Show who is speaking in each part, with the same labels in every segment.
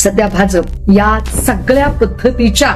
Speaker 1: सध्या भाजप या सगळ्या पद्धतीच्या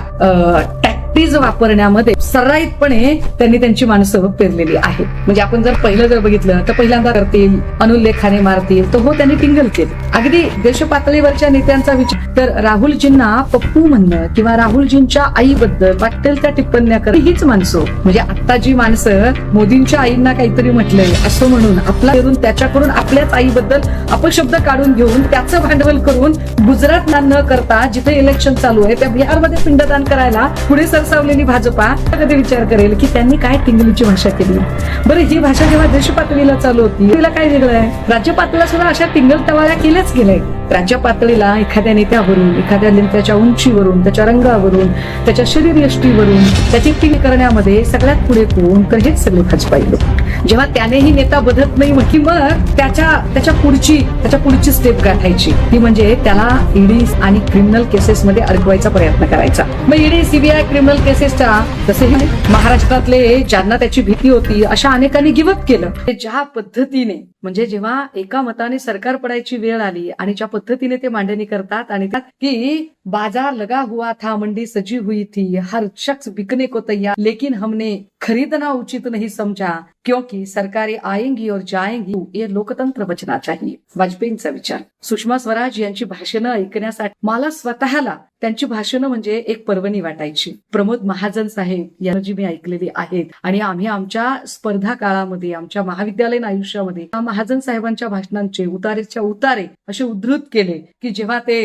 Speaker 1: तीच वापरण्यामध्ये सराईतपणे त्यांनी त्यांची माणसं पेरलेली आहेत. म्हणजे आपण जर पहिलं जर बघितलं तर पहिल्यांदा करतील अनुल्लेखाने मारतील तर हो त्यांनी टिंगल केली. अगदी देश पातळीवरच्या नेत्यांचा विचार. तर राहुलजींना पप्पू म्हणणं किंवा राहुलजींच्या आईबद्दल वाटेल त्या टिप्पण्या कर हीच माणसं. म्हणजे आता जी माणसं मोदींच्या आईंना काहीतरी म्हटलंय असं म्हणून आपला करून त्याच्याकडून आपल्याच आईबद्दल अपशब्द काढून घेऊन त्याचं भांडवल करून गुजरात न करता जिथे इलेक्शन चालू आहे त्या बिहारमध्ये पिंडदान करायला पुढे सर सरसावलेली भाजपा कधी विचार करेल की त्यांनी काय टिंगलीची भाषा केली? बरं ही भाषा जेव्हा देश पातळीला चालू होती तिला काय वेगळं आहे? राज्य पातळीला सुद्धा अशा टिंगल टवाळ्या केल्याच गेल्या राज्य पातळीला एखाद्या नेत्यावरून एखाद्या नेत्याच्या उंचीवरून त्याच्या रंगावरून त्याच्या शरीर यष्टीवरून त्याची टीका करण्यामध्ये सगळ्यात पुढे कोण? तर हेच सगळे भाजपा लोक. जेव्हा त्यानेही नेता बदलत नाही मग की मग त्याच्या त्याच्या पुढची त्याच्या पुढची स्टेप गाठायची. ती म्हणजे त्याला ईडी आणि क्रिमिनल केसेस मध्ये अडकवायचा प्रयत्न करायचा. मग ईडी सीबीआय क्रिमिनल केसेसचा जसे महाराष्ट्रातले ज्यांना त्याची भीती होती अशा अनेकांनी गिवअप केलं. ज्या पद्धतीने म्हणजे जेव्हा एका मताने सरकार पडायची वेळ आली आणि ज्या पद्धतीने ते मांडणी करतात आणि त्यात की बाजार लगा हुआ था मंडी सजी हुई थी। हर शख्स बिकने को तैयार लेकिन हमने खरीदना उचित नहीं समझा क्योंकि सरकारें आएंगी और जाएंगी। ये लोकतंत्र बचना चाहिए। वाजपेयींचा विचार। सुषमा स्वराज यांची भाषणं ऐकण्यासाठी मला स्वतःला त्यांची भाषणं म्हणजे एक पर्वणी वाटायची. प्रमोद महाजन साहेब यांची मी ऐकलेली आहेत. आणि आम्ही आमच्या स्पर्धा काळामध्ये आमच्या महाविद्यालयीन आयुष्यामध्ये महाजन साहेबांच्या भाषणांचे उतारेच्या उतारे असे उद्धृत केले की जेव्हा ते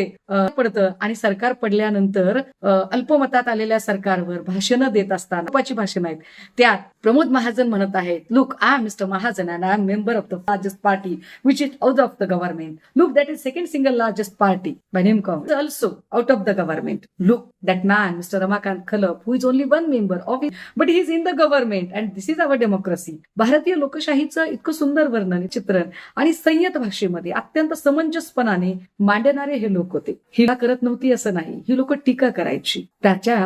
Speaker 1: पडतं आणि सरकार पडल्यानंतर अल्पमतात आलेल्या सरकारवर भाषणं देत असताना भाषण आहेत. त्यात प्रमोद महाजन म्हणत आहेत look I am mister Mahajan and I am member of the largest party which is out of the government look that is second single largest party by name com also out of the government look that man mister Ramakant Khalap who is only one member of it but he is in the government and this is our democracy भारतीय लोकशाहीचं इतकं सुंदर वर्णन चित्रण आणि संयत भाषेमध्ये अत्यंत समंजसपणाने मांडणारे हे लोक होते. ही करत नव्हती असं नाही ही लोक टीका करायची. त्याच्या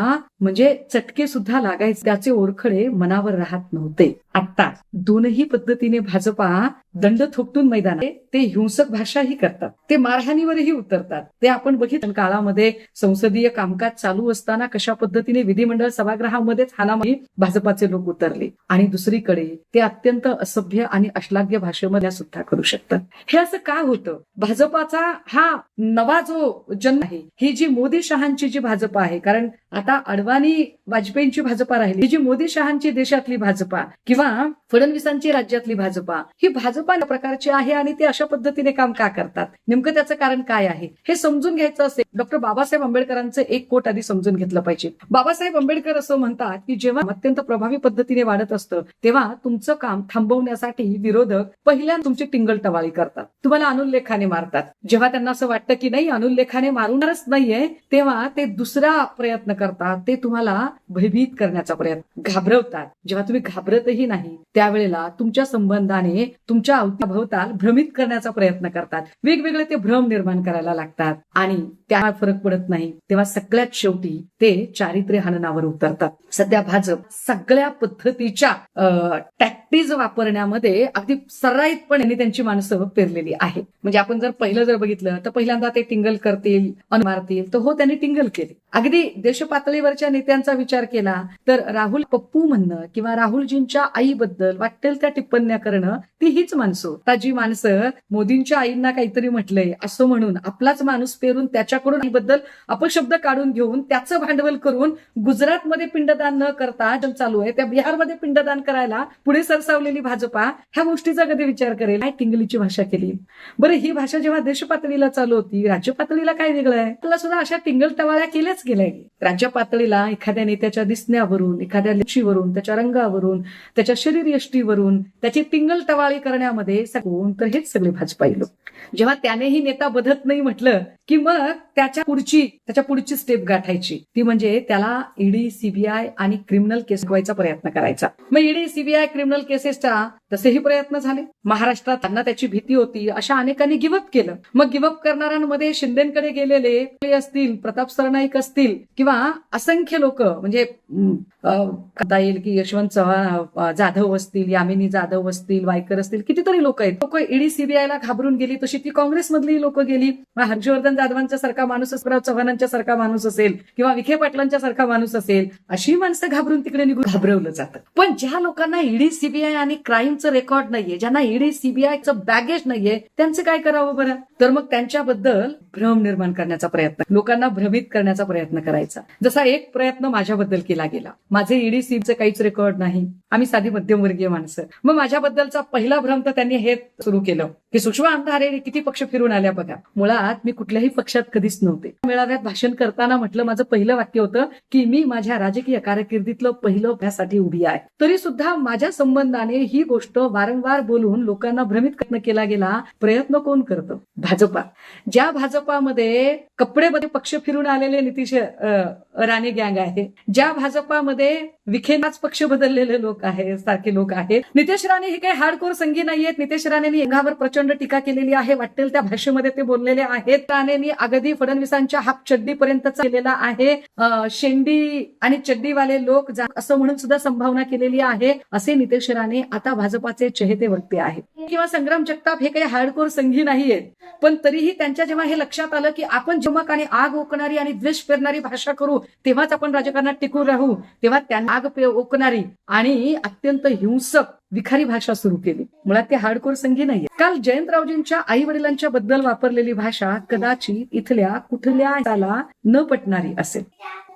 Speaker 1: म्हणजे चटके सुद्धा लागायचे. त्याचे ओरखडे मनावर राहत नव्हते. आता दोनही पद्धतीने भाजपा दंड थोपटून मैदानात ते हिंसक भाषाही करतात. ते मारहाणीवरही उतरतात. ते आपण बघितलं काळामध्ये संसदीय कामकाज चालू असताना कशा पद्धतीने विधिमंडळ सभागृहामध्येच हानामारी भाजपाचे लोक उतरले. आणि दुसरीकडे ते अत्यंत असभ्य आणि अश्लाघ्य भाषेमध्ये सुद्धा करू शकतात. हे असं का होतं? भाजपाचा हा नवा जो जन्म आहे ही जी मोदी शहांची जी भाजपा आहे कारण आता अडवाणी वाजपेयींची भाजपा राहिली ही जी मोदी शहांची देशातली भाजपा किंवा फडणवीसांची राज्यातली भाजपा ही भाजपा या प्रकारची आहे आणि ते अशा पद्धतीने काम का करतात? नेमकं त्याचं कारण काय आहे? हे समजून घ्यायचं असेल डॉक्टर बाबासाहेब आंबेडकरांचं एक कोट आधी समजून घेतलं पाहिजे. बाबासाहेब आंबेडकर असं म्हणतात की जेव्हा अत्यंत प्रभावी पद्धतीने वाढत असतं तेव्हा तुमचं काम थांबवण्यासाठी विरोधक पहिल्यांदा तुमची टिंगल टवाळी करतात. तुम्हाला अनुल्लेखाने मारतात. जेव्हा त्यांना असं वाटतं की नाही अनुल्लेखाने मारूनच नाहीये तेव्हा ते दुसरा प्रयत्न करतात. ते तुम्हाला भयभीत करण्याचा प्रयत्न घाबरवतात. जेव्हा तुम्ही घाबरतही नाही. त्यावेळेला तुमच्या संबंधाने तुमच्या अवताभवताल भ्रमित करण्याचा प्रयत्न करतात. वेगवेगळे ते भ्रम निर्माण करायला लागतात. आणि त्या फरक पडत नाही. तेव्हा सगळ्यात शेवटी ते चारित्र्य हननावर उतरतात. सध्या भाजप सगळ्या पद्धतीच्या टॅक्टिज वापरण्यामध्ये अगदी सराईतपणे त्यांची माणसं पेरलेली आहे म्हणजे आपण जर पहिलं जर बघितलं तर पहिल्यांदा ते टिंगल करतील अन मारतील तर हो त्यांनी टिंगल केली. अगदी देशपातळीवरच्या नेत्यांचा विचार केला तर राहुल पप्पू म्हणणं किंवा राहुलजींच्या आईबद्दल वाटेल त्या टिप्पण्या करणं ती हीच माणसं. आता जी माणसं मोदींच्या आईंना काहीतरी म्हटलंय असं म्हणून आपलाच माणूस पेरून त्याच्याकडून बद्दल अपशब्द काढून घेऊन त्याचं भांडवल करून गुजरातमध्ये पिंडदान न करता जे चालू आहे त्या बिहारमध्ये पिंडदान करायला पुढे सरसावलेली भाजपा ह्या गोष्टीचा कधी विचार करेल? काय टिंगलीची भाषा केली? बरं ही भाषा जेव्हा देशपातळीला चालू होती राज्य पातळीला काय वेगळं आहे? त्याला सुद्धा अशा टिंगल टवाळ्या केल्याच गेल्या. राज्य पातळीला एखाद्या नेत्याच्या दिसण्यावरून एखाद्या लक्षीवरून त्याच्या रंगावरून त्याच्या शरीरयष्टीवरून त्याची टिंगल टवाळी करण्यामध्ये सगळून तर हेच सगळे भाजपाई लोक. जेव्हा त्यानेही नेता बदत नाही म्हटलं की मग त्याच्या पुढची त्याच्या पुढची स्टेप गाठायची. ती म्हणजे त्याला ईडी सीबीआय आणि क्रिमिनल केस व्हायचा प्रयत्न करायचा. मग ईडी सीबीआय क्रिमिनल केसेसच्या तसेही प्रयत्न झाले. महाराष्ट्रात त्यांना त्याची भीती होती अशा अनेकांनी गिवअप केलं. मग गिवअप करणाऱ्यांमध्ये शिंदेकडे गेलेले असतील प्रताप सरनाईक असतील किंवा असंख्य लोक म्हणजे कदा येईल की यशवंत चव्हाण जाधव असतील यामिनी जाधव असतील वायकर असतील कितीतरी लोक आहेत. लोक ईडी सीबीआयला घाबरून गेली तशी ती काँग्रेसमधली लोक गेली. हर्षवर्धन जाधवांच्या सारखा माणूस असेल चव्हाणांच्या सारखा माणूस असेल किंवा विखे पाटलांच्या सारखा माणूस असेल अशी माणसं घाबरून तिकडे निघून घाबरवलं जातं. पण ज्या लोकांना ईडी सीबीआय आणि क्राईम त्यांचं रेकॉर्ड नाहीये ज्यांना ईडी सीबीआयचं बॅगेज नाहीये त्यांचं काय करावं बरं? तर मग त्यांच्याबद्दल भ्रम निर्माण करण्याचा प्रयत्न लोकांना भ्रमित करण्याचा प्रयत्न करायचा. जसा एक प्रयत्न माझ्याबद्दल केला गेला. माझे ईडी सीबचं काहीच रेकॉर्ड नाही. आम्ही साधी मध्यमवर्गीय माणसं. मग माझ्याबद्दलचा पहिला भ्रम तर त्यांनी हे सुरू केलं. की सुषमा अंधारे किती पक्ष फिरून आल्या बघा. मुळात मी कुठल्याही पक्षात कधीच नव्हते. मेळाव्यात भाषण करताना म्हटलं माझं पहिलं वाक्य होतं की मी माझ्या राजकीय कारकिर्दीतलं पहिलं यासाठी उभी आहे. तरी सुद्धा माझ्या संबंधाने ही गोष्ट वारंवार बोलून लोकांना भ्रमित करणं केला गेला प्रयत्न कोण करतं? भाजपा. ज्या भाजपामध्ये कपडेमध्ये पक्ष फिरून आलेले नितीश राणे गँग आहे ज्या भाजपामध्ये विखेनाच पक्ष बदललेले लोक आहेत सारखे लोक आहेत. नितेश राणे हे काही हार्डकोर संगी नाहीयेत. नितेश राणेंनी अंगावर प्रचंड टीका केलेली आहे. वाटेल त्या भाषेमध्ये ते बोललेले आहेत. राणेंनी अगदी फडणवीसांच्या हाफ चड्डीपर्यंत केलेला आहे. शेंडी आणि चड्डीवाले लोक असं म्हणून सुद्धा संभावना केलेली आहे. असे नितेश राणे आता भाजपाचे चेहते वक्ते आहेत. किंवा संग्राम जगताप हे काही हार्डकोर संघी नाहीयेत. पण तरीही त्यांच्या जेव्हा हे लक्षात आलं की आपण जमक आणि आग ओकणारी आणि द्वेष पेरणारी भाषा करू तेव्हाच आपण राजकारणात टिकून राहू तेव्हा त्यांना आग ओकणारी आणि अत्यंत हिंसक विखारी भाषा सुरू केली. मुळात ते हार्डकोर संघी नाहीये काल जयंतरावजींच्या आई वडिलांच्या बद्दल वापरलेली भाषा कदाचित इथल्या कुठल्या त्याला न पटणारी असेल.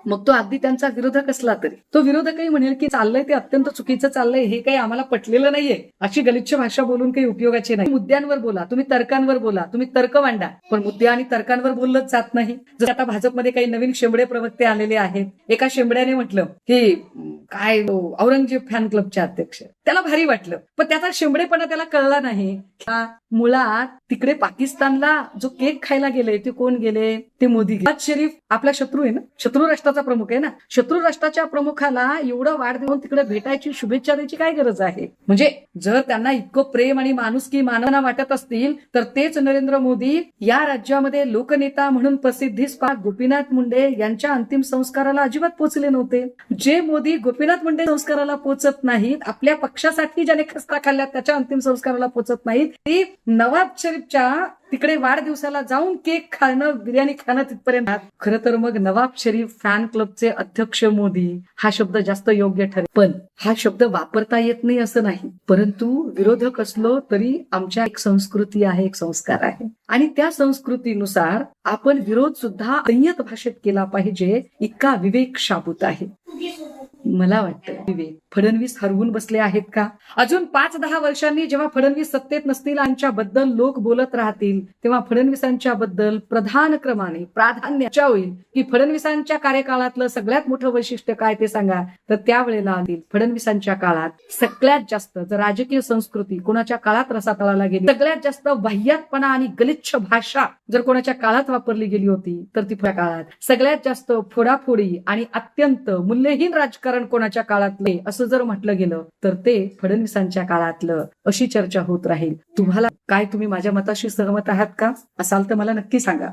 Speaker 1: मग तो अगदी त्यांचा विरोधक असला तरी. तो विरोधकही म्हणेल की चाललंय ते अत्यंत चुकीचं चाललंय हे काही आम्हाला पटलेलं नाहीये. अशी गलिच्छ भाषा बोलून काही उपयोगाची नाही. मुद्द्यांवर बोला तुम्ही तर्कांवर बोला तुम्ही तर्क मांडा. पण मुद्दे आणि तर्कांवर बोललंच जात नाही. जर आता भाजपमध्ये काही नवीन शेंबडे प्रवक्ते आलेले आहेत. एका शेंबड्याने म्हटलं की काय औरंगजेब फॅन क्लबचे अध्यक्ष. त्याला भारी वाटलं. पण त्याचा शिंबडेपणा त्याला कळला नाही. मुळात तिकडे पाकिस्तानला जो केक खायला गेले ते कोण गेले? ते मोदी गेले. शरीफ आपला शत्रू आहे ना? शत्रू राष्ट्राचा प्रमुख आहे ना? शत्रू राष्ट्राच्या प्रमुखाला एवढं वाढ देऊन तिकडे भेटायची शुभेच्छा द्यायची काय गरज आहे? म्हणजे जर त्यांना इतकं प्रेम आणि माणुसकी मानवना वाटत असतील तर तेच नरेंद्र मोदी या राज्यामध्ये लोकनेता म्हणून प्रसिद्धीस पा गोपीनाथ मुंडे यांच्या अंतिम संस्काराला अजिबात पोचले नव्हते. जे मोदी गोपीनाथ मुंडे संस्काराला पोचत नाहीत आपल्या पक्षासाठी ज्याने खस्ता खाल्ल्या त्याच्या अंतिम संस्काराला पोचत नाहीत. ती नवाब शरीफच्या तिकडे वाढदिवसाला जाऊन केक खाणं बिर्याणी खाणं तिथपर्यंत. खरं तर मग नवाब शरीफ फॅन क्लबचे अध्यक्ष मोदी हा शब्द जास्त योग्य ठरेल. पण हा शब्द वापरता येत नाही असं नाही. परंतु विरोधक असलो तरी आमच्या एक संस्कृती आहे एक संस्कार आहे. आणि त्या संस्कृतीनुसार आपण विरोध सुद्धा संयत भाषेत केला पाहिजे इतका विवेक शाबूत आहे. मला वाटतं विवेक फडणवीस हरवून बसले आहेत का? अजून पाच दहा वर्षांनी जेव्हा फडणवीस सत्तेत नसतील बद्दल लोक बोलत राहतील तेव्हा फडणवीसांच्या बद्दल प्रधान क्रमाने प्राधान्य होईल की फडणवीसांच्या कार्यकाळातलं सगळ्यात मोठं वैशिष्ट्य काय ते सांगा. तर त्यावेळेला आतील फडणवीसांच्या काळात सगळ्यात जास्त जर राजकीय संस्कृती कोणाच्या काळात रसातळाला गेली सगळ्यात जास्त बाह्यातपणा आणि गलिच्छ भाषा जर कोणाच्या काळात वापरली गेली होती तर ती काळात सगळ्यात जास्त फोडाफोडी आणि अत्यंत मूल्यहीन राजकारण राजकारण कोणाच्या काळातले असं जर म्हटलं गेलं तर ते फडणवीसांच्या काळातलं अशी चर्चा होत राहील. तुम्हाला काय तुम्ही माझ्या मताशी सहमत आहात का? असाल तर मला नक्की सांगा.